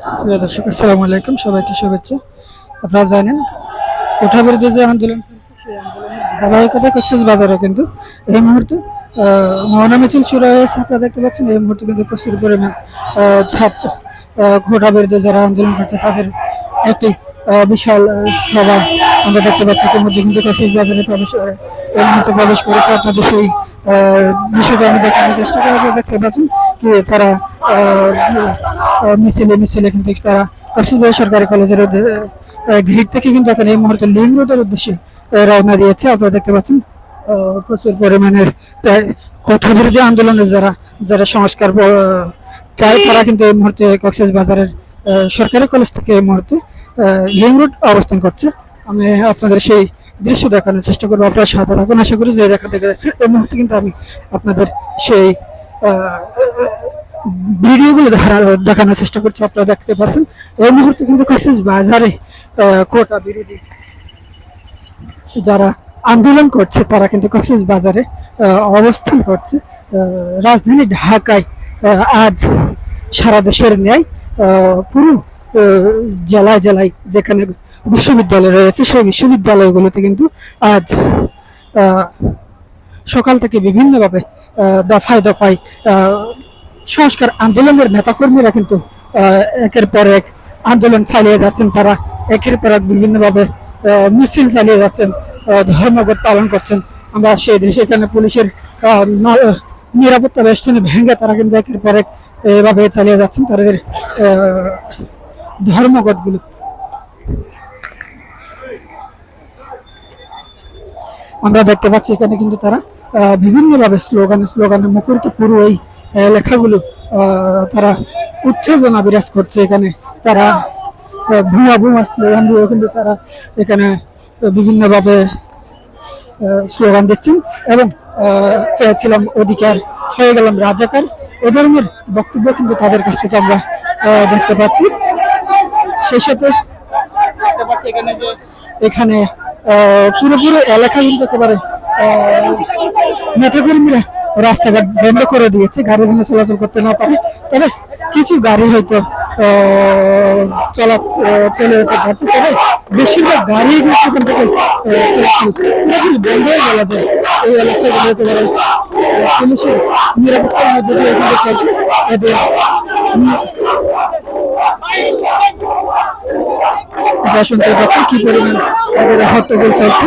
দর্শক, আসসালামু আলাইকুম, সবাইকে শুভেচ্ছা। আপনারা জানেন কোঠা বিরুদ্ধে যে আন্দোলন চলছে, সেই আন্দোলনের ধারাবাহিকতা কক্সেস বাজারে কিন্তু এই মুহূর্তে মহানা মিছিল শুরু হয়েছে আপনারা দেখতে পাচ্ছেন, এই মুহূর্তে কিন্তু প্রচুর পরিমাণ ছাত্র কোঠা বিরোধী যারা আন্দোলন করছে, তাদের একটি বিশাল সভা আমরা দেখতে পাচ্ছি। ইতিমধ্যে কিন্তু কক্সেস বাজারে প্রবেশ এই মুহূর্তে প্রবেশ করেছে। আপনাদের সেই বিষয়টা আমি দেখানোর চেষ্টা করব দেখতে পাচ্ছেন কি তারা মিছিলে মিছিলে কিন্তু তারা কক্সবাজার সরকারি কলেজের গেট থেকে কিন্তু এখন এই মুহূর্তে লিঙ্ক রোডের উদ্দেশ্যে রওনা দিয়েছে। আপনারা দেখতে পাচ্ছেন প্রচুর পরিমাণের, প্রায় কথা বিরোধী আন্দোলনের যারা যারা সংস্কার চায় তারা কিন্তু এই মুহূর্তে কক্সেস বাজারের সরকারি কলেজ থেকে এই মুহূর্তে লিঙ্ক রোড অবস্থান করছে। আমি আপনাদের সেই দৃশ্য দেখানোর চেষ্টা করব। আপনারা সাথে থাকুন, আশা করি যে দেখাতে গেছে এই মুহূর্তে কিন্তু আমি আপনাদের সেই ভিডিওগুলো দেখানোর চেষ্টা করছি, আপনারা দেখতে পাচ্ছেন। এই মুহূর্তে কিন্তু কক্সেস বাজারে কোটা বিরোধী যারা আন্দোলন করছে, তারা কিন্তু কক্সেস বাজারে অবস্থান করছে। রাজধানী ঢাকায় আজ সারা দেশের ন্যায় পুরো জেলায় জেলায় যেখানে বিশ্ববিদ্যালয় রয়েছে, সেই বিশ্ববিদ্যালয়গুলোতে কিন্তু আজ সকাল থেকে বিভিন্নভাবে দফায় দফায় সংস্কার আন্দোলনের নেতাকর্মীরা কিন্তু একের পর এক আন্দোলন চালিয়ে যাচ্ছেন তারা। একের পর এক বিভিন্নভাবে মিছিল চালিয়ে যাচ্ছেন ধর্মঘট পালন করছেন। আমরা সেই এখানে পুলিশের নিরাপত্তা বেষ্টনী ভেঙে তারা কিন্তু একের পর এক এভাবে চালিয়ে যাচ্ছেন। তাদের ধর্মঘটগুলো আমরা দেখতে পাচ্ছি এখানে কিন্তু তারা বিভিন্নভাবে স্লোগানে স্লোগানে মুখরিত পুরো এই লেখাগুলো তারা উত্তেজনা বিরাজ করছে এখানে। তারা ভুয়া ভুয়া স্লোগান দিয়ে কিন্তু তারা এখানে বিভিন্নভাবে স্লোগান দিচ্ছেন এবং চেয়েছিলাম অধিকার, হয়ে গেলাম রাজাকার। এ ধরনের বক্তব্য কিন্তু তাদের কাছ থেকে আমরা দেখতে পাচ্ছি। সেই সাথে এখানে যে এখানে আহ, পুরো পুরো এলাকা কিন্তু একেবারে নেতাকর্মীরা রাস্তাঘাট বন্ধ করে দিয়েছে গাড়ি যেন চলাচল করতে না পারে। তবে কিছু গাড়ি হয়তো চলা চলে যেতে পারছে। তবে বেশিরভাগ গাড়ি কিন্তু সেখান থেকে পুরোপুরি বন্ধ হয়ে গেল যে এই এলাকাগুলো একেবারে পুলিশের নিরাপত্তার মধ্যে দিয়ে কিন্তু চলছে। এদের আপনারা শুনতে পাচ্ছেন কি পরিমাণ তাদের হট্টগোল চলছে?